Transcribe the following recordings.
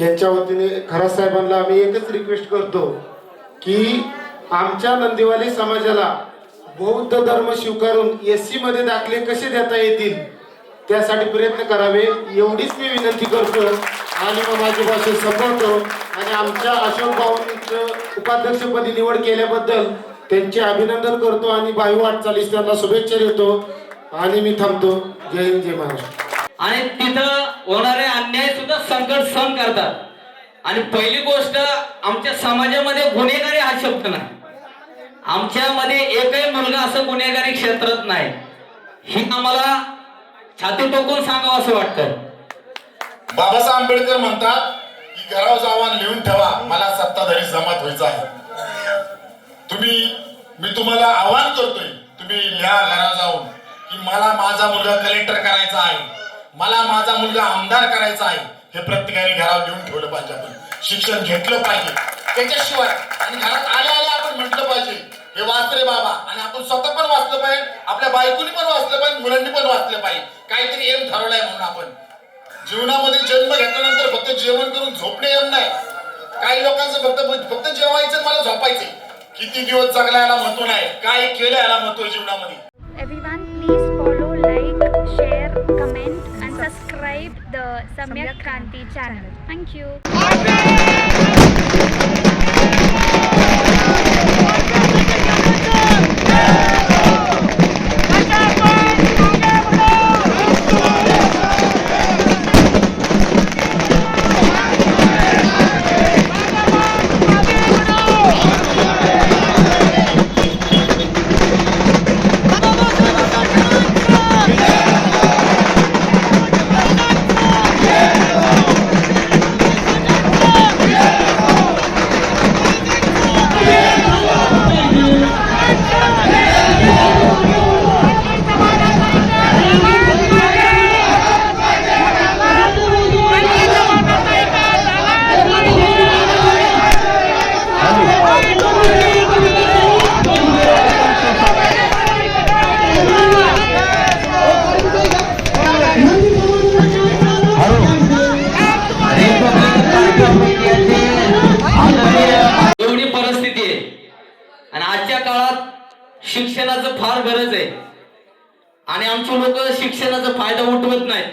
यांच्या वतीने खरात साहेबांना आम्ही एकच रिक्वेस्ट करतो की आमच्या नंदीवाली समाजाला बौद्ध धर्म स्वीकारून एस सी मध्ये दाखले कसे देता येतील त्यासाठी प्रयत्न करावे एवढीच मी विनंती करतो. आणि मग माझी भाषा संपवतो. आणि आमच्या अशोक भाऊंचं उपाध्यक्षपदी निवड केल्याबद्दल त्यांचे अभिनंदन करतो आणि बाई वाटचालीस त्यांना शुभेच्छा देतो. आणि मी थांबतो. जय हिंद जय महाराष्ट्र. आणि तिथं होणारे अन्याय सुद्धा संकट सहन करतात. आणि पहिली गोष्ट आमच्या समाजामध्ये गुन्हेगारी हा शब्द नाही. आमच्यामध्ये एकही मुलगा असं गुन्हेगारी क्षेत्रात नाही. ही आम्हाला छाती टोकून सांगावं असं वाटतं. बाबासाहेब आंबेडकर म्हणतात की घराव जावा लिहून ठेवा मला सत्ताधारी जमात व्हायचं आहे. तुम्ही मी तुम्हाला आवाहन करतोय तुम्ही लिहा घराव जाऊन की मला माझा मुलगा कलेक्टर करायचा आहे. मला माझा मुलगा आमदार करायचा आहे हे प्रत्येकाने घरावर लिहून ठेवलं पाहिजे आपण. शिक्षण घेतलं पाहिजे. त्याच्याशिवाय आणि घरात आल्या आल्या आपण म्हटलं पाहिजे हे वाचले बाबा. आणि आपण स्वतः पण वाचलं पाहिजे आपल्या बायकोनी पण वाचलं पाहिजे मुलांनी पण वाचलं पाहिजे. काहीतरी एम ठरवलाय म्हणून आपण. जीवनामध्ये जन्म घेतल्यानंतर फक्त जेवण करून झोपणे येत नाही. काही लोकांचं फक्त फक्त जेवायचं मला झोपायचं किती दिवस जगला याला महत्त्व नाही काय केलं याला महत्त्व आहे जीवनामध्ये सम्यक क्रांती चॅनल थँक्यू काळात शिक्षणाचं फार गरज आहे. आणि आमचे लोक शिक्षणाचा फायदा उठवत नाहीत.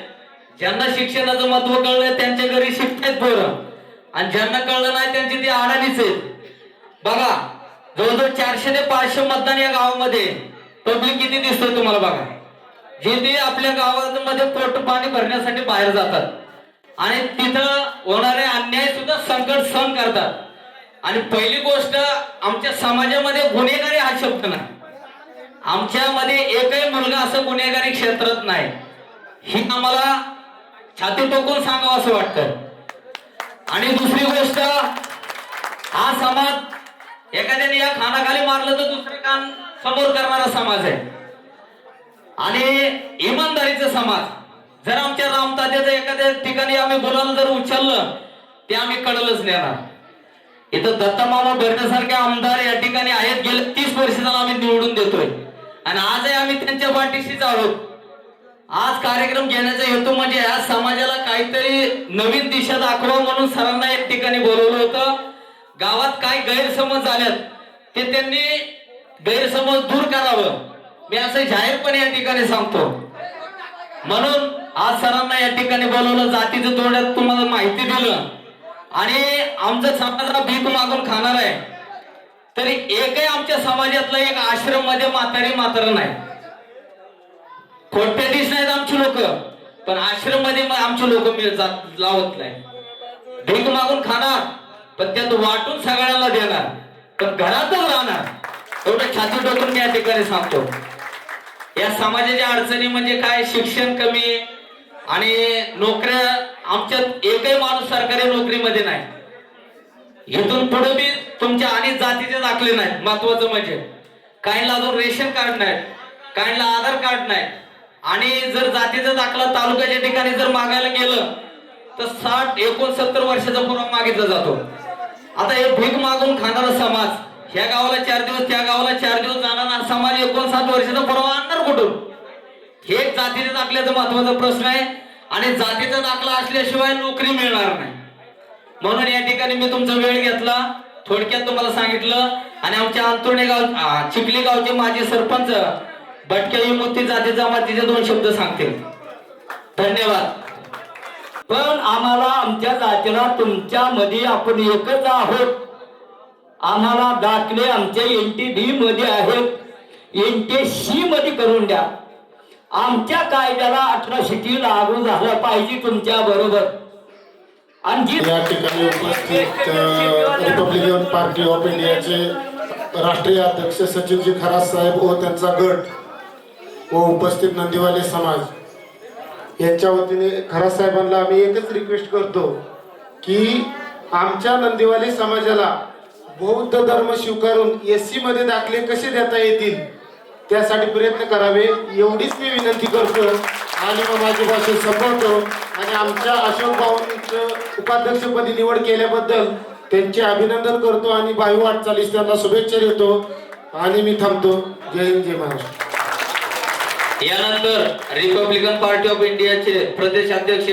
ज्यांना शिक्षणाचं महत्त्व कळलं त्यांच्या घरी शिकतायत पोरं. आणि ज्यांना कळलं नाही त्यांची ती अडाणीच आहेत. बघा जवळजवळ चारशे ते पाचशे मतदान या गावामध्ये पब्लिक किती दिसतोय तुम्हाला बघा. जे ते आपल्या गावामध्ये पोट पाणी भरण्यासाठी बाहेर जातात. आणि तिथं होणारे अन्याय सुद्धा संकट सहन करतात. आणि पहिली गोष्ट आमच्या समाजामध्ये गुन्हेगारी हा शब्द नाही. आमच्यामध्ये एकही मुलगा असं गुन्हेगारी क्षेत्रात नाही. ही आम्हाला छाती टोकून सांगावं असं वाटतं. आणि दुसरी गोष्ट हा समाज एखाद्याने या खानाखाली मारलं तर दुसरे कान समोर करणारा समाज आहे. आणि इमानदारीचा समाज जर आमच्या रामतात्याचं एखाद्या ठिकाणी आम्ही बोलायला जर उचललं ते आम्ही कळलंच नेणार. इथं दत्तमामा भरण्यासारखे आमदार या ठिकाणी आहेत. गेले तीस वर्ष आम्ही निवडून देतोय. आणि आजही आम्ही त्यांच्या पाठीशीच आहोत. आज कार्यक्रम घेण्याचा हेतू म्हणजे या समाजाला काहीतरी नवीन दिशा दाखवा म्हणून सरांना एक ठिकाणी बोलवलं होतं. गावात काही गैरसमज झाल्यात. ते त्यांनी गैरसमज दूर करावं. मी असं जाहीरपणे या ठिकाणी सांगतो. म्हणून आज सरांना या ठिकाणी बोलवलं. जातीचं थोड्यात तुम्हाला माहिती दिलं. आणि आमचा समाज भीक मागून खाणार आहे. तरी एकही आमच्या समाजातला एक आश्रममध्ये म्हातारी म्हातारा नाही. खोट्याधीश नाहीत आमची लोक. पण आश्रममध्ये आमचे लोक लावत नाही. भीक मागून खाणार पण त्यात वाटून सगळ्यांना देणार. पण घरातच राहणार. एवढं छाती टोकून मी या ठिकाणी सांगतो. या समाजाच्या अडचणी म्हणजे काय? शिक्षण कमी आणि नोकऱ्या आमच्यात एकही माणूस सरकारी नोकरीमध्ये नाही. इथून पुढे बी तुमच्या आणि जातीचे दाखले नाहीत महत्वाचं म्हणजे. काहींना अजून रेशन कार्ड नाही काहींना आधार कार्ड नाही आणि जर जातीचा दाखला तालुक्याच्या ठिकाणी जर मागायला गेलं तर साठ एकोणसत्तर वर्षाचा पुरावा मागितला जातो. आता हे भीक मागून खाणारा समाज ह्या गावाला चार दिवस त्या गावाला चार दिवस जाणारा समाज एकोणसाठ वर्षाचा पुरावा आणणार कुठून? हे एक जातीच्या दाखल्याचा महत्त्वाचा प्रश्न आहे. आणि जातीचा दाखला असल्याशिवाय नोकरी मिळणार नाही. म्हणून या ठिकाणी मी तुमचा वेळ घेतला. थोडक्यात तुम्हाला सांगितलं. आणि आमच्या अंतुर्णे गाव चिखली गावचे माजी सरपंच भटक्या विमुक्ती जाती जमातीचे दोन शब्द सांगतील. धन्यवाद. पण आम्हाला आमच्या जातीला तुमच्या मध्ये आपण एकच आहोत. आम्हाला दाखले आमच्या एन टी डी मध्ये आहेत. एन टी सी मध्ये करून द्या. आमच्या कायद्याला अठरा शिटी लागू झाला पाहिजे तुमच्या बरोबर. आणि जी या ठिकाणी उपस्थित रिपब्लिकन पार्टी ऑफ इंडियाचे राष्ट्रीय अध्यक्ष सचिनजी खरात साहेब व त्यांचा गट व उपस्थित नंदीवाले समाज. यांच्या वतीने खरात साहेबांना आम्ही एकच रिक्वेस्ट करतो की आमच्या नंदीवाली समाजाला बौद्ध धर्म स्वीकारून एस सी मध्ये दाखले कसे देता येतील? त्यासाठी प्रयत्न करावे. एवढीच मी विनंती करतो आणि मग माझी भाषा संपवतो. आणि आमच्या अशोक भाऊंचं उपाध्यक्षपदी निवड केल्याबद्दल त्यांचे अभिनंदन करतो आणि भावी वाटचालीस त्यांना शुभेच्छा देतो. आणि मी थांबतो. जय हिंद जय महाराष्ट्र. यानंतर रिपब्लिकन पार्टी ऑफ इंडियाचे प्रदेश अध्यक्ष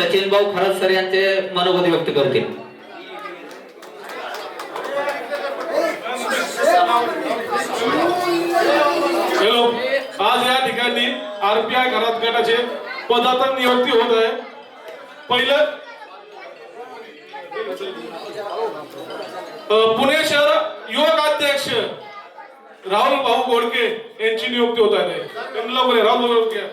सचिन भाऊ खरत सर यांचे मनोगत व्यक्त करतील. आज या ठिकाणी आरपीआय घरात गटाचे पदार्थ नियुक्ती होत आहे. पहिलं पुणे शहर युवक अध्यक्ष राहुल भाऊ गोडके यांची नियुक्ती होत आहे. त्यांनी राहुल गोडके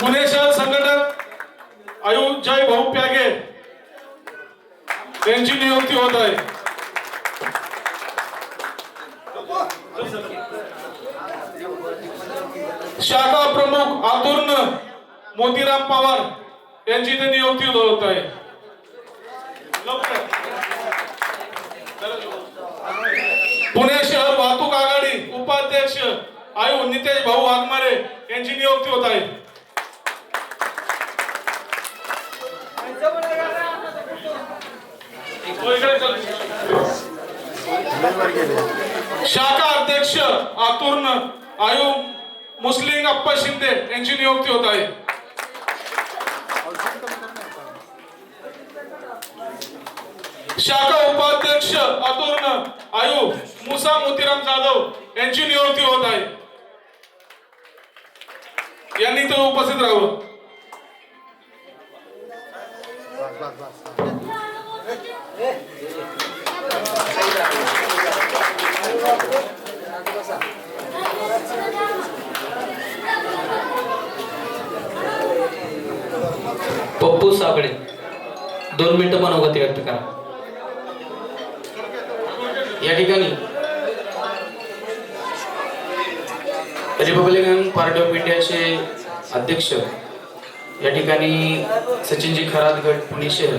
पुणे शहर संघटक आयुजय भाऊ प्यागे यांची नियुक्ती होत आहे. शाखा प्रमुख आतुर्ण मोतीराम पवार यांची ते नियुक्ती होत आहे. पुणे शहर वाहतूक आघाडी उपाध्यक्ष आयु नितेश भाऊ वाघमारे यांची नियुक्ती होत आहे. शाखा अध्यक्ष आतुर्ण आयु मुस्लिम अप्पा शिंदे यांची नियुक्ती होत आहे. शाखा उपाध्यक्ष अतुर्ण आयु मुसा मोतीराम जाधव यांची नियुक्ती होत आहे. यांनी तो उपस्थित राहावं. पप्पू साबळे दोन मिनिटं मनोगती व्यक्त करा. या ठिकाणी. रिपब्लिकन पार्टी ऑफ इंडियाचे अध्यक्ष. या ठिकाणी सचिनजी खरात गट पुणे शहर.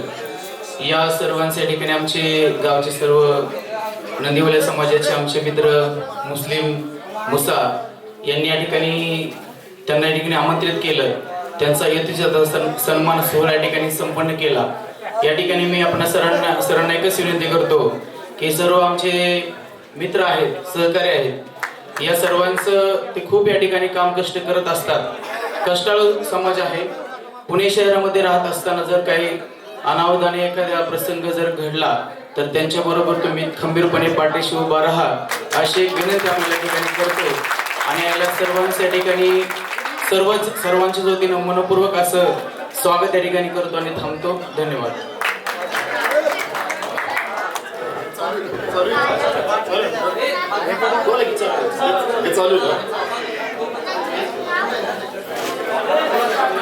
या सर्वांचे या ठिकाणी आमचे गावचे सर्व नंदीवाल्या समाजाचे आमचे मित्र मुस्लिम मुसा यांनी या ठिकाणी त्यांना या ठिकाणी आमंत्रित केलं. त्यांचा यथेचा सन सन्मान सोहळा या ठिकाणी संपन्न केला. या ठिकाणी मी आपल्या सरांना सरांना एकच विनंती करतो की सर्व आमचे मित्र आहेत सहकारी आहेत या सर्वांचं ते खूप या ठिकाणी काम कष्ट करत असतात. कष्टाळू समाज आहे. पुणे शहरामध्ये राहत असताना जर काही अनावधाने एखादा प्रसंग जर घडला तर त्यांच्या बरोबर तुम्ही खंबीरपणे पाठीशी उभा राहा अशी एक विनंती आम्ही या ठिकाणी करतो आणि याला सर्वांच्या ठिकाणी सर्वच सर्वांच्या वतीनं मनपूर्वक असं स्वागत या ठिकाणी करतो आणि थांबतो. धन्यवाद.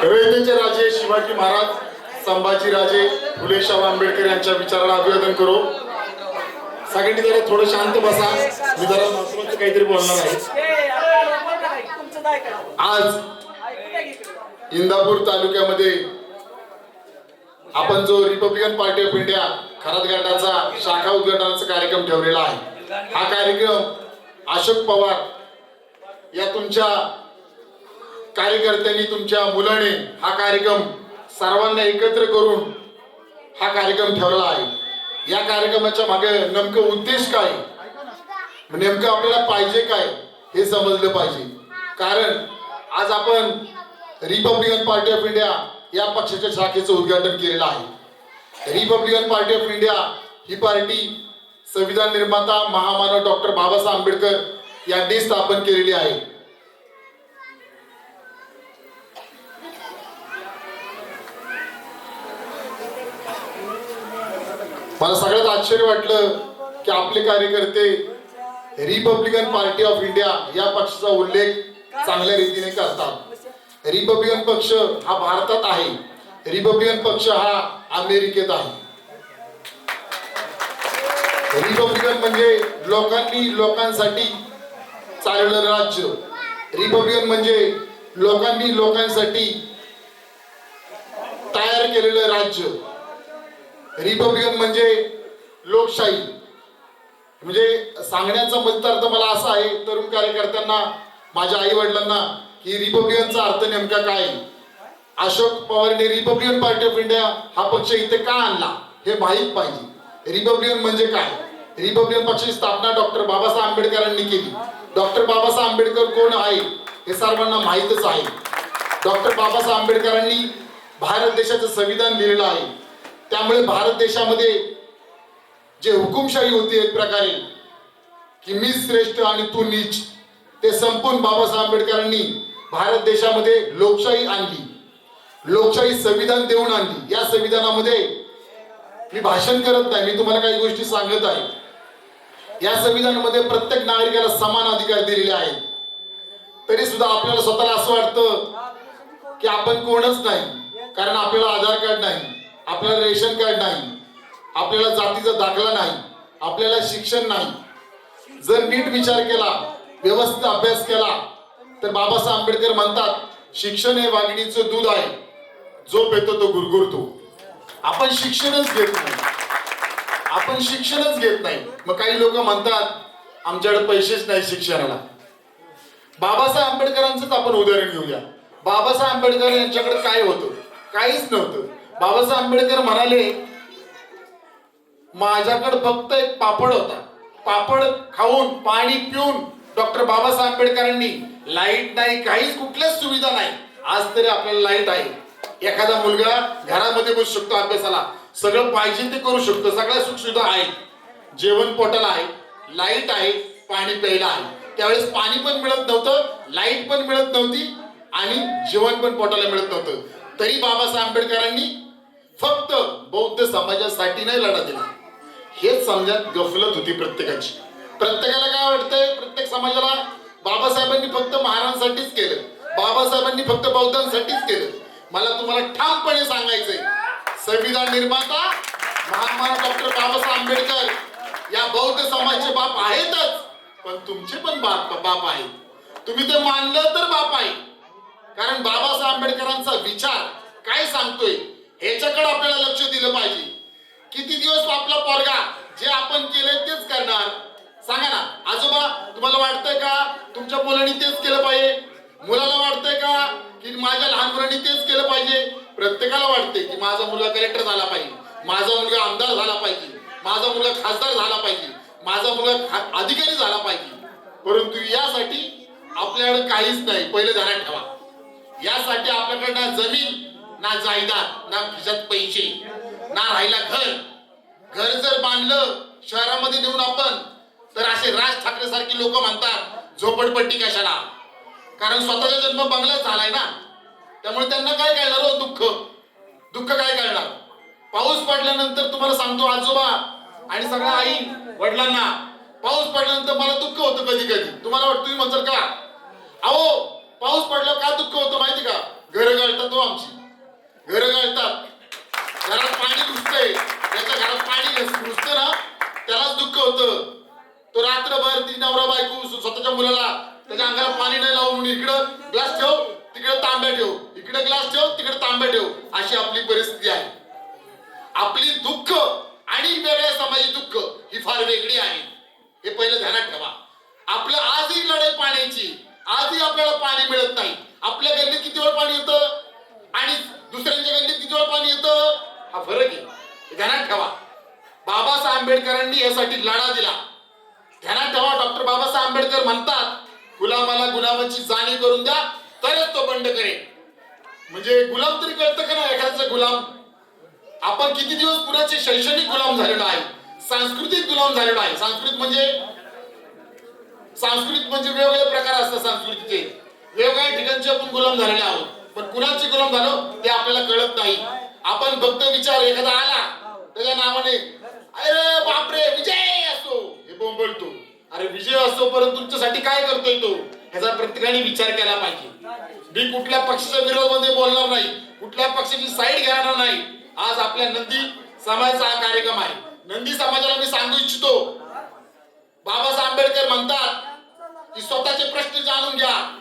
हे राजे शिवाजी महाराज संभाजी राजे फुले शाह आंबेडकर यांच्या विचाराला अभिवादन करू. सगळ्यांनी जरा थोडं शांत बसा. मी जरा महत्वाचं काहीतरी बोलणार आहे. आज इंदापूर तालुक्यामध्ये आपण जो republican party of India Kharat गटाचा शाखा उद्घाटनाचा कार्यक्रम ठेवलेला आहे. हा कार्यक्रम अशोक पवार या तुमच्या कार्यकर्त्यांनी तुमच्या मुलाने हा कार्यक्रम सर्वांना एकत्र करून हा कार्यक्रम ठेवला आहे. या कार्यक्रमाच्या मागे नेमकं उद्देश काय? नेमकं आपल्याला पाहिजे काय हे समजलं पाहिजे. कारण आज आपण रिपब्लिकन पार्टी ऑफ इंडिया या पक्षाच्या शाखेचं उद्घाटन केलेलं आहे. रिपब्लिकन पार्टी ऑफ इंडिया ही पार्टी संविधान निर्माता महामानव डॉक्टर बाबासाहेब आंबेडकर यांनी स्थापन केलेली आहे. मला सगळ्यात आश्चर्य वाटलं की आपले कार्यकर्ते रिपब्लिकन पार्टी ऑफ इंडिया या पक्षाचा उल्लेख चांगल्या रीतीने करतात. रिपब्लिकन पक्ष हा भारतात आहे. रिपब्लिकन पक्ष हा अमेरिकेत आहे. रिपब्लिकन म्हणजे लोकांनी लोकांसाठी चाललेलं राज्य. रिपब्लिकन म्हणजे लोकांनी लोकांसाठी तयार केलेलं राज्य. रिपब्लिकन म्हणजे लोकशाही. म्हणजे सांगण्याचा अर्थ मला असा आहे तरुण कार्यकर्त्यांना माझ्या आई वडिलांना की रिपब्लिकनचा अर्थ नेमका काय? आहे? अशोक पवारने रिपब्लिकन पार्टी ऑफ इंडिया हा पक्ष इथे का आणला? हे माहीत पाहिजे. रिपब्लिकन म्हणजे काय? रिपब्लिकन पक्षाची स्थापना डॉक्टर बाबासाहेब आंबेडकरांनी केली. डॉक्टर बाबासाहेब आंबेडकर कोण आहे हे सर्वांना माहीतच आहे. डॉक्टर बाबासाहेब आंबेडकरांनी भारत देशाचं संविधान लिहिलेलं आहे. त्यामुळे भारत देशामध्ये जे हुकुमशाही होती एक प्रकारे की मी श्रेष्ठ आणि तू नीच. ते संपून बाबासाहेब आंबेडकरांनी भारत देशामध्ये लोकशाही आणली. लोकशाही संविधान देऊन आणली. या संविधानामध्ये मी भाषण करत नाही मी तुम्हाला काही गोष्टी सांगत आहे. या संविधानामध्ये प्रत्येक नागरिकाला समान अधिकार दिलेले आहेत. तरी सुद्धा आपल्याला स्वतःला असं वाटतं की आपण कोणच नाही कारण आपल्याला आधार कार्ड नाही आपल्याला रेशन कार्ड नाही आपल्याला जातीचा दाखला नाही आपल्याला शिक्षण नाही. जर नीट विचार केला व्यवस्थित अभ्यास केला तर बाबासाहेब आंबेडकर म्हणतात शिक्षण हे वाघिणीचं दूध आहे. जो पेतो तो गुरगुरतो. आपण शिक्षणच घेत नाही. आपण शिक्षणच घेत नाही. मग काही लोक म्हणतात आमच्याकडे पैसेच नाही शिक्षणाला. बाबासाहेब आंबेडकरांचंच आपण उदाहरण घेऊया. बाबासाहेब आंबेडकर यांच्याकडे काय होतं? काहीच नव्हतं. बाबासाहेब आंबेडकर म्हणाले माझ्याकडे फक्त एक पापड होता. पापड खाऊन पाणी पिऊन डॉक्टर बाबासाहेब आंबेडकरांनी लाइट नाही काहीच कुठल्याच सुविधा नाही. आज तरी आपल्याला लाइट आहे. एखादा मुलगा घरामध्ये बसू शकतो अभ्यासाला. सगळं पाहिजे ते करू शकतो. सगळ्या सुखसुविधा आहेत. जेवण पोटाला आहे लाइट आहे पाणी प्यायला आहे. त्यावेळेस पाणी पण मिळत नव्हतं लाइट पण मिळत नव्हती आणि जेवण पण पोटाला मिळत नव्हतं. तरी बाबासाहेब आंबेडकरांनी फक्त बौद्ध समाजासाठी नाही लढा दिला. हेच समजात गफलत होती प्रत्येकाची. प्रत्येकाला काय वाटतंय? प्रत्येक समाजाला बाबासाहेबांनी फक्त महाराजांसाठीच केलं. बाबासाहेबांनी फक्त बौद्धांसाठीच केलं. मला तुम्हाला ठामपणे सांगायचंय संविधान निर्माता महामानव डॉक्टर बाबासाहेब आंबेडकर या बौद्ध समाजाचे बाप आहेतच पण तुमचे पण बाप बाप आहेत. तुम्ही ते मानलं तर बाप आहे. कारण बाबासाहेब आंबेडकरांचा विचार काय सांगतोय ह्याच्याकडे आपल्याला लक्ष दिलं पाहिजे. किती दिवस आपला पोरगा जे आपण केले तेच करणार. सांगा ना आजोबा तुम्हाला वाटतंय का तुमच्या मुलांनी तेच केलं पाहिजे? मुलाला वाटतंय का की माझ्या लहान मुलांनी तेच केलं पाहिजे? प्रत्येकाला वाटते की माझा मुलगा कलेक्टर झाला पाहिजे. माझा मुलगा आमदार झाला पाहिजे. माझा मुलगा खासदार झाला पाहिजे. माझा मुलगा अधिकारी झाला पाहिजे. परंतु यासाठी आपल्याकडे काहीच नाही. पहिले ध्यानात ठेवा. यासाठी आपल्याकडे ना जमीन ना जायदाद ना खिशात पैसे ना राहिला घर. घर जर बांधलं शहरामध्ये नेऊन आपण तर असे राज ठाकरे सारखी लोक म्हणतात झोपडपट्टी कशाला? कारण स्वतःचा जन्म बंगल्यात झालाय ना. त्यामुळे त्यांना काय कळणार हो दुःख? दुःख काय कळणार? पाऊस पडल्यानंतर तुम्हाला सांगतो आजोबा आणि सगळ्या आई वडिलांना पाऊस पडल्यानंतर मला दुःख होतं कधी कधी तुम्हाला वाटतं तुम्ही म्हणतात का? अहो पाऊस पडलं का दुःख होतं माहिती का? घर गळतात हो आमची. घर गळतात. घरात पाणी घुसतंय. त्याच्या घरात पाणी घुसतं ना त्यालाच दुःख होतं. तो रात्रभर ती नवरा बायको स्वतःच्या मुलाला त्याच्या अंगाला पाणी नाही लावून म्हणून इकडं ग्लास ठेव तिकडे तांब्या ठेव. इकडे ग्लास ठेव तिकडे तांब्या ठेव. अशी आपली परिस्थिती आहे. आपली दुःख आणि वेगळ्या समाजाची दुःख ही फार वेगळी आहे. हे पहिलं ध्यानात ठेवा. आपलं आजही लढाई पाण्याची आजही आपल्याला पाणी मिळत नाही. आपल्या गल्लीत किती वेळ पाणी येतं? आणि दुसऱ्यांच्या गल्लीत किती वेळ पाणी येतं? हा फरक आहे. ध्यानात ठेवा. बाबासाहेब आंबेडकरांनी यासाठी लढा दिला. ध्यानात ठेवा डॉक्टर बाबासाहेब आंबेडकर म्हणतात गुलामाला गुलामाची जाणीव करून द्या तरच तो बंड करेल. म्हणजे गुलाम तरी कळतं का ना एखाद्याचा गुलाम? आपण किती दिवस कुणाचे शैक्षणिक गुलाम झालेलो आहे? सांस्कृतिक गुलाम झालेलो आहे. सांस्कृतिक म्हणजे? सांस्कृतिक म्हणजे वेगवेगळे प्रकार असतात संस्कृतीचे वेगवेगळ्या ठिकाणचे आपण गुलाम झालेले आहोत. पण कुणाचे गुलाम झालो ते आपल्याला कळत नाही. आपण फक्त विचार एखादा आला त्याच्या नावाने अरे बापरे विजय असो. बोंबलतो. अरे विजय असतो परंतु तुमच्यासाठी काय करतोय तो? ह्याचा प्रत्येकाने विचार केला पाहिजे. मी कुठल्या पक्षाच्या विरोधामध्ये बोलणार नाही. कुठल्या पक्षाची साईड घेणार नाही. आज आपल्या नंदी समाजाचा हा कार्यक्रम आहे. नंदी समाजाला मी सांगू इच्छितो. बाबासाहेब आंबेडकर म्हणतात की स्वतःचे प्रश्न जाणून घ्या.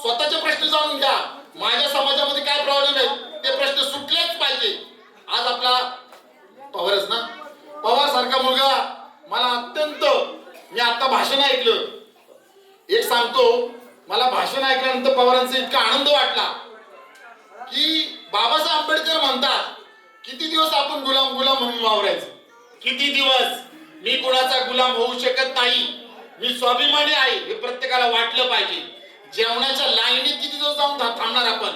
स्वतःचे प्रश्न जाणून घ्या. माझ्या समाजामध्ये काय प्रॉब्लेम आहे? ते प्रश्न सुटलेच पाहिजे. आज आपला पवारच ना? पवार सारखा मुलगा मला अत्यंत मी आता भाषण ऐकलं. एक सांगतो मला भाषण ऐकल्यानंतर पवारांचा इतका आनंद वाटला की बाबासाहेब आंबेडकर म्हणतात किती दिवस आपण गुलाम गुलाम म्हणून वावरायचं? किती दिवस? मी कुणाचा गुलाम होऊ शकत नाही. मी स्वाभिमानी आहे हे प्रत्येकाला वाटलं पाहिजे. जेवणाच्या लाईनीत किती दिवस जाऊन थांबणार आपण?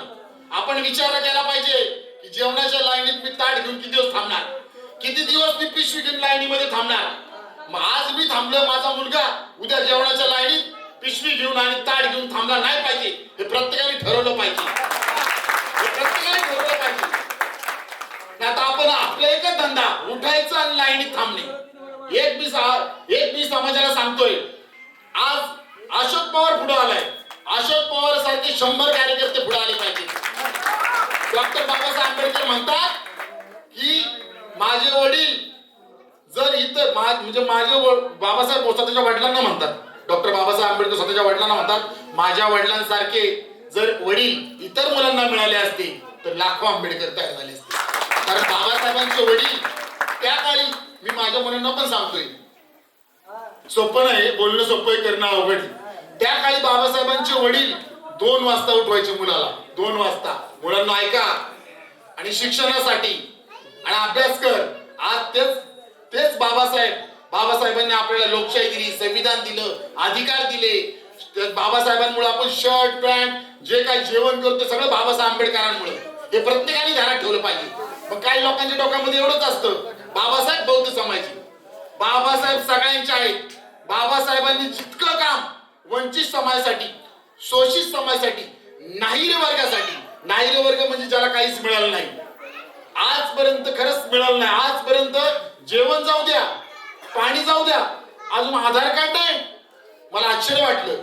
आपण विचार केला पाहिजे की जेवणाच्या लाईनीत मी ताट घेऊन किती दिवस थांबणार? किती दिवस मी पिशवी घेऊन लाईनीमध्ये थांबणार? आज मी थांबलोय माझा मुलगा. उद्या जेवणाच्या लाईनीत पिशवी घेऊन आणि ताट घेऊन थांबला नाही पाहिजे. हे प्रत्येकाने ठरवलं पाहिजे. हे प्रत्येकाने ठरवलं पाहिजे. नाही आता आपण आपला एकच धंदा उठायचा आणि लाईनीत थांबणे. एक मी सा- एक मी समाजाला सांगतोय आज अशोक पवार पुढे आलाय. अशोक पवार सारखे शंभर कार्यकर्ते पुढे आले पाहिजे. डॉक्टर बाबासाहेब आंबेडकर म्हणतात की माझे वडील जर इथं म्हणजे माझे बाबासाहेब स्वतःच्या वडिलांना म्हणतात डॉक्टर बाबासाहेब आंबेडकर स्वतःच्या वडिलांना म्हणतात माझ्या वडिलांसारखे जर वडील इतर मुलांना मिळाले असते तर लाखो आंबेडकर तयार झाले असते. कारण बाबासाहेबांचे वडील त्या काळी मी माझ्या मुलांना पण सांगतोय. सोपं नाही बोलणं सोपं आहे करणं अवघड त्या काळी बाबासाहेबांचे वडील दोन वाजता उठवायचे मुलाला दोन वाजता. मुलांना ऐका आणि शिक्षणासाठी आणि अभ्यास कर. आज तेच तेच बाबासाहेब. बाबासाहेबांनी आपल्याला लोकशाही दिली संविधान दिलं अधिकार दिले. बाबासाहेबांमुळे आपण शर्ट पॅन्ट जे काही जेवण करतो सगळं बाबासाहेब आंबेडकरांमुळे. हे प्रत्येकाने ध्यानात ठेवलं पाहिजे. मग काही लोकांच्या डोक्यामध्ये एवढंच असतं बाबासाहेब बौद्ध समाजी बाबासाहेब सगळ्यांचे आहेत. बाबासाहेबांनी जितकं काम वंचित समाजासाठी शोषित समाजासाठी नाहीरे वर्गासाठी नाहीरे वर्ग म्हणजे ज्याला काहीच मिळालं नाही. आजपर्यंत खरंच मिळालं नाही. आजपर्यंत जेवण जाऊ द्या पाणी जाऊ द्या. अजून आधार कार्ड नाही. मला आश्चर्य वाटलं.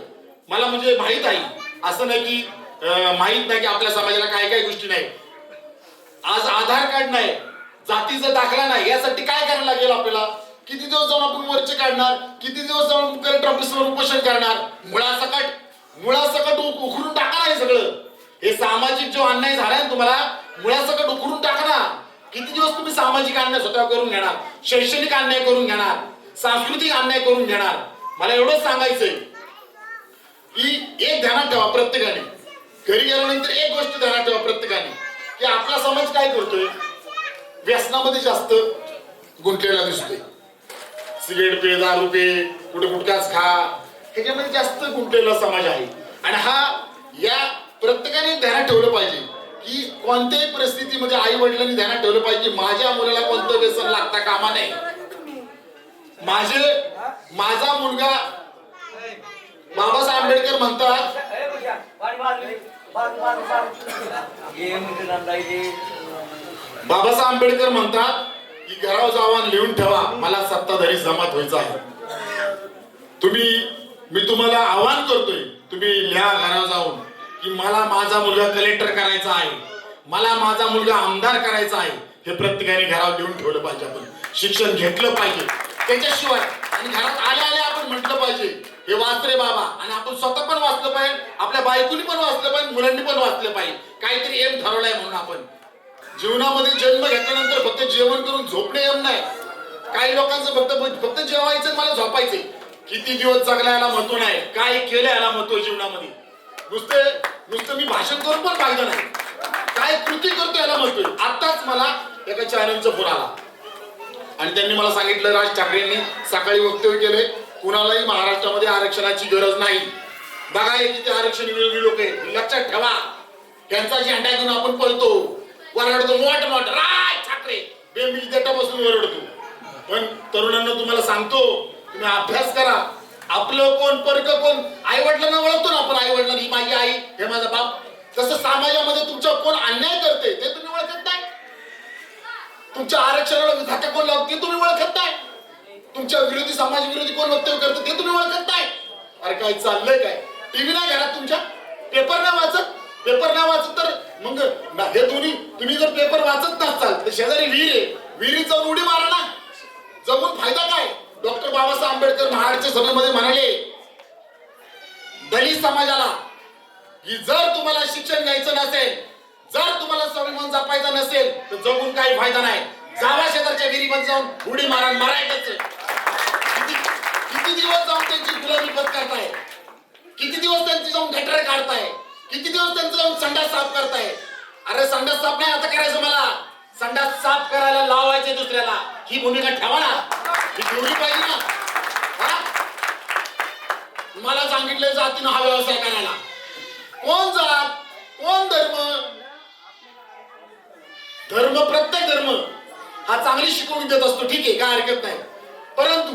मला म्हणजे माहीत आहे. असं नाही की माहीत माहीत नाही की आपल्या समाजाला काय काय गोष्टी नाही. आज आधार कार्ड नाही. जातीचा दाखला नाही. यासाठी काय करायला लागेल आपल्याला? किती दिवस जाऊन आपण मोर्चे काढणार? किती दिवस जाऊन करंट ऑफिसवर उपोषण करणार? मुळासकट मुळासकट उखरून उखडून टाका हे सगळं. हे सामाजिक जो अन्याय झालाय ना तुम्हाला मुळासकट उखरून टाका ना. किती दिवस तुम्ही सामाजिक अन्याय स्वतः करून घेणार? शैक्षणिक अन्याय करून घेणार? सांस्कृतिक अन्याय करून घेणार? मला एवढंच सांगायचंय. की एक ध्यानात ठेवा प्रत्येकाने. घरी गेल्यानंतर एक गोष्ट ध्यानात ठेवा प्रत्येकाने. की आपला समाज काय करतोय? व्यसनामध्ये जास्त गुंतलेला दिसतोय. सिगरेट पे दारू पे कुठे गुटकाच खा. ह्याच्यामध्ये जास्त गुंतलेला समाज आहे. आणि हा या प्रत्येकाने ध्यानात ठेवलं पाहिजे. की कोणत्याही परिस्थितीमध्ये आई वडिलांनी ध्यानात ठेवलं पाहिजे माझ्या मुलाला कोणतं व्यसन लागता कामा नये. माझे माझा मुलगा बाबासाहेब आंबेडकर म्हणतात बाबासाहेब आंबेडकर म्हणतात की घराव जावान लिहून ठेवा मला सत्ताधारी जमात व्हायचं आहे. तुम्ही मी तुम्हाला आवाहन करतोय तुम्ही लिहा घराव जाऊन. की मला माझा मुलगा कलेक्टर करायचा आहे. मला माझा मुलगा आमदार करायचा आहे. हे प्रत्येकाने घरावर लिहून ठेवलं पाहिजे आपण. शिक्षण घेतलं पाहिजे. त्याच्याशिवाय आणि घरात आल्या आल्या आपण म्हटलं पाहिजे. हे वाच रे बाबा. आणि आपण स्वतः पण वाचलं पाहिजे. आपल्या बायकोनी पण वाचलं पाहिजे. मुलांनी पण वाचलं पाहिजे. काहीतरी एम ठरवलाय म्हणून आपण. जीवनामध्ये जन्म घेतल्यानंतर फक्त जेवण करून झोपणे येम नाही. काही लोकांचं फक्त फक्त जेवायचं मला झोपायचंय. किती दिवस जगला याला महत्त्व नाही. काय केलं याला महत्त्व जीवनामध्ये? नुसते नुसतं मी भाषण करून पण पाहिलं नाही. काय कृती करतो याला म्हणतोय. आताच मला एका चॅनलचा फोन आला. आणि त्यांनी मला सांगितलं राज ठाकरेंनी सकाळी वक्तव्य केले कुणालाही महाराष्ट्रामध्ये आरक्षणाची गरज नाही. बघा हे किती आरक्षण विरोधी लोक आहेत. लक्षात ठेवा. त्यांचा झेंडा घेऊन आपण पळतो. वरडतो मोठ मोठ. राज ठाकरे. बेमीज देटापासून वरडतो. पण तरुणांना तुम्हाला सांगतो तुम्ही अभ्यास करा. आपलं कोण परक कोण? आई वडिलांना ओळखतो ना आपण आई वडिलांना ही माझी आई हे माझा बाप. तसं समाजामध्ये तुमच्या कोण अन्याय करते ते तुम्ही ओळखत नाही. तुमच्या आरक्षणाला धक्का कोण लावते तुम्ही ओळखत नाही. तुमच्या विरोधी समाज विरोधी कोण वक्तव्य करतो ते तुम्ही ओळखत नाही. अरे काय चाललंय काय? टीव्ही नाही घरात तुमच्या? पेपर नाही वाचत? पेपर नाही वाचत तर मग हे दोन्ही तुम्ही जर पेपर वाचत नसाल तर शेजारी विहीर आहे. विहिरीत जाऊन उडी मारा ना. जगून फायदा काय? डॉक्टर बाबासाहेब आंबेडकर महाडच्या सभेमध्ये म्हणाले दलित समाजाला की जर तुम्हाला शिक्षण घ्यायचं नसेल जर तुम्हाला स्वाभिमान जपायचा नसेल तर जगून काही फायदा नाही. जावा शेजारच्या विहिरीमध्ये जाऊन उडी मारा मारायचंच किती दिवस जाऊन त्यांची गुलामी पत्करताय किती दिवस त्यांची जाऊन गटर काढताय? किती दिवस त्यांचं जाऊन संडास साफ करताय? अरे संडास साफ नाही आता करायचं मला. संडास साफ करायला लावायचे दुसऱ्याला. ही भूमिका ठेवा ना. ही ठेवली पाहिजे ना हा? मला सांगितलं जातीनं हा व्यवसाय करायला. कोण जात? कोण धर्म? धर्म प्रत्येक धर्म हा चांगली शिकवून देत असतो. ठीक आहे काय हरकत नाही. परंतु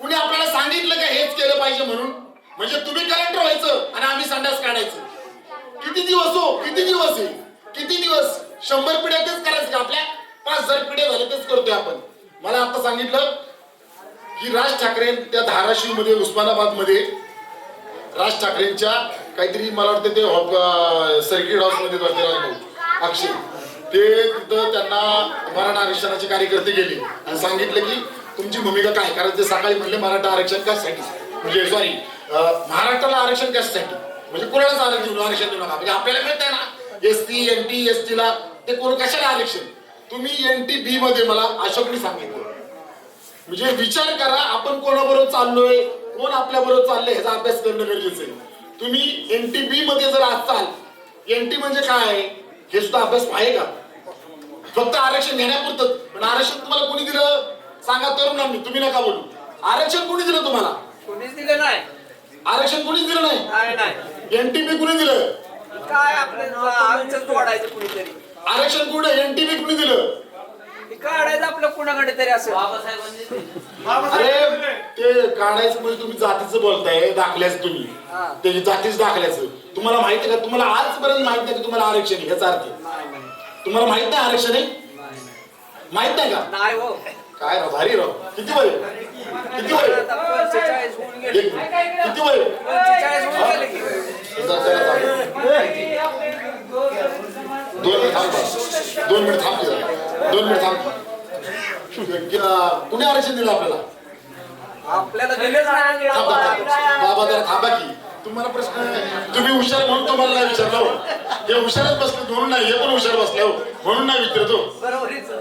कुणी आपल्याला सांगितलं का हेच केलं पाहिजे म्हणून? म्हणजे तुम्ही कलेक्टर व्हायचं आणि आम्ही संडास काढायचं. किती दिवस हो? किती दिवस आहे किती दिवस? शंभर पिढ्या तेच करायचं का आपल्या? पाच हजार पिढ्या झाल्या तेच करतोय आपण. मला आता सांगितलं की राज ठाकरे त्या धाराशिवमध्ये उस्मानाबादमध्ये राज ठाकरेंच्या काहीतरी मला वाटतं ते सर्किट हाऊसमध्ये बसले अक्षय. ते तिथं त्यांना मराठा आरक्षणाचे कार्यकर्ते गेले. आणि सांगितलं की तुमची भूमिका काय? कारण ते सकाळी म्हणले मराठा आरक्षण कशासाठी? म्हणजे सॉरी महाराष्ट्राला आरक्षण कशासाठी? म्हणजे कोणालाच आरक्षण आरक्षण देऊ नका. म्हणजे आपल्याला मिळतंय आहे ना S T N T S टीला ते कोण कशाला आरक्षण? तुम्ही एन टी बी मध्ये मला अशोकनी सांगितलं. म्हणजे विचार करा आपण कोणाबरोबर चाललोय कोण आपल्या बरोबर चाललंय ह्याचा अभ्यास करणं गरजेचं आहे. तुम्ही एनटीबी मध्ये जर असाल एनटी म्हणजे काय हे सुद्धा अभ्यास आहे का? फक्त आरक्षण घेण्यापुरतं पण आरक्षण तुम्हाला कोणी दिलं? सांगा तरुणांनी तुम्ही नका बोलू. आरक्षण कोणी दिलं तुम्हाला? कोणीच दिलं नाही. आरक्षण कोणीच दिलं नाही? काय नाही. एनटीपी कुणी दिलं? काय आपलं आमचं तोडायचं कुणीतरी? आरक्षण कुठे? एनटीपी कुणी दिलं? काढायचं आपलं कुणाकडे तरी असं. अरे ते काढायचं म्हणजे तुम्ही जातीचं बोलताय दाखल्याच तुम्ही. हा. ते जातीच दाखल्याचं. तुम्हाला माहिती आहे का? तुम्हाला आजपर्यंत माहीत नाही की तुम्हाला आरक्षण आहे? ह्याचा अर्थ. तुम्हाला माहीत नाही आरक्षण आहे? माहीत नाही का? नाही हो. काय राव भारी राव. किती वय किती वय किती वय दोन मिनिट थांब. दोन मिनिट थांब. दोन मिनिट थांब कुणी आरक्षण दिलं आपल्याला आपल्याला बाबा जरा थांबा की. तुम्हाला प्रश्न तुम्ही हुशार म्हणून तुम्हाला नाही हो. हे हुशारच बसले म्हणून नाही हे पण हुशार बसले हो. म्हणून नाही विचारतो.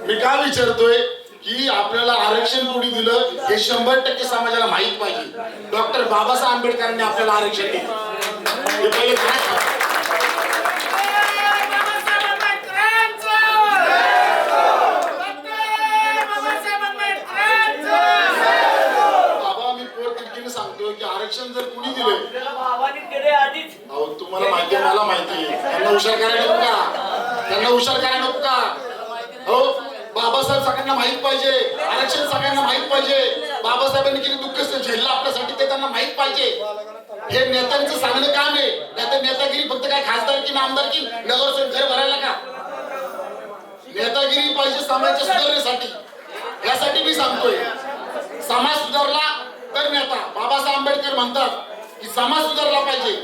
मी का विचारतोय? की आपल्याला आरक्षण कोणी दिलं हे शंभर टक्के समाजाला माहीत पाहिजे. डॉक्टर बाबासाहेब आंबेडकरांनी आपल्याला आरक्षण दिलं. बाबा की आरक्षण जर कुणी दिलं दिले तुम्हाला माहिती आहे मला माहिती आहे. त्यांना हुशार करायला नको का? त्यांना हुशार करायला नको का? बाबासाहेब सगळ्यांना माहीत पाहिजे. आरक्षण सगळ्यांना माहीत पाहिजे. बाबासाहेबांनी किती दुःख झेललं आपल्यासाठी ते त्यांना माहीत पाहिजे. हे नेत्यांचं सांगणं काम आहे. नेता नेतागिरी फक्त काय खासदार की नामदार की नगरसेवक घर भरायला का? नेतागिरी पाहिजे समाजाच्या सुधारणेसाठी. यासाठी मी सांगतोय. समाज सुधारला तर नेता बाबासाहेब आंबेडकर म्हणतात की समाज सुधारला पाहिजे.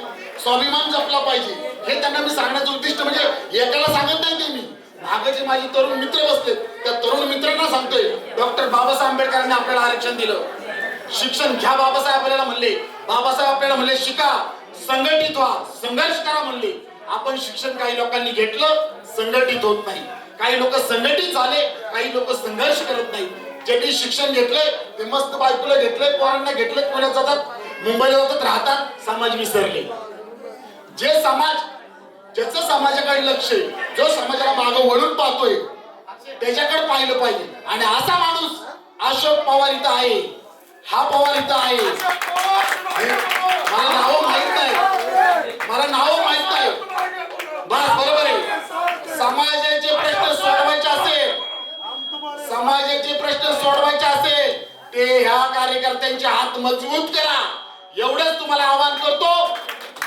स्वाभिमान जपला पाहिजे. हे त्यांना मी सांगण्याचं उद्दिष्ट म्हणजे एकाला सांगत नाही ते मी. भागाचे माझे तरुण मित्र बसले त्या तरुण मित्रांना सांगतोय डॉक्टर बाबासाहेब आंबेडकरांनी आपल्याला आरक्षण दिलं. शिक्षण घ्या बाबासाहेब आपल्याला म्हणले. बाबासाहेब आपल्याला म्हणले शिका संघटित व्हा संघर्ष करा म्हणले. आपण शिक्षण काही लोकांनी घेतलं संघटित होत नाही. काही लोक संघटित झाले काही लोक संघर्ष करत नाही ज्यांनी शिक्षण घेतलंय ते मस्त बायकोला घेतलंय पोरांना घेतलंय पुण्यात जातात मुंबईला जातात राहतात समाज विसरले. जे समाज ज्याचं समाजाकडे लक्ष आहे जो समाजाला मागं वळून पाहतोय त्याच्याकडे पाहिलं पाहिजे. आणि असा माणूस अशोक पवार इथं आहे. हा पवार इथं आहे. मला नाव माहीत नाही. मला नाव माहीत नाही. बस बरोबर आहे. समाजाचे प्रश्न सोडवायचे असेल समाजाचे प्रश्न सोडवायचे असेल ते ह्या कार्यकर्त्यांचे हात मजबूत करा. एवढंच तुम्हाला आवाहन करतो.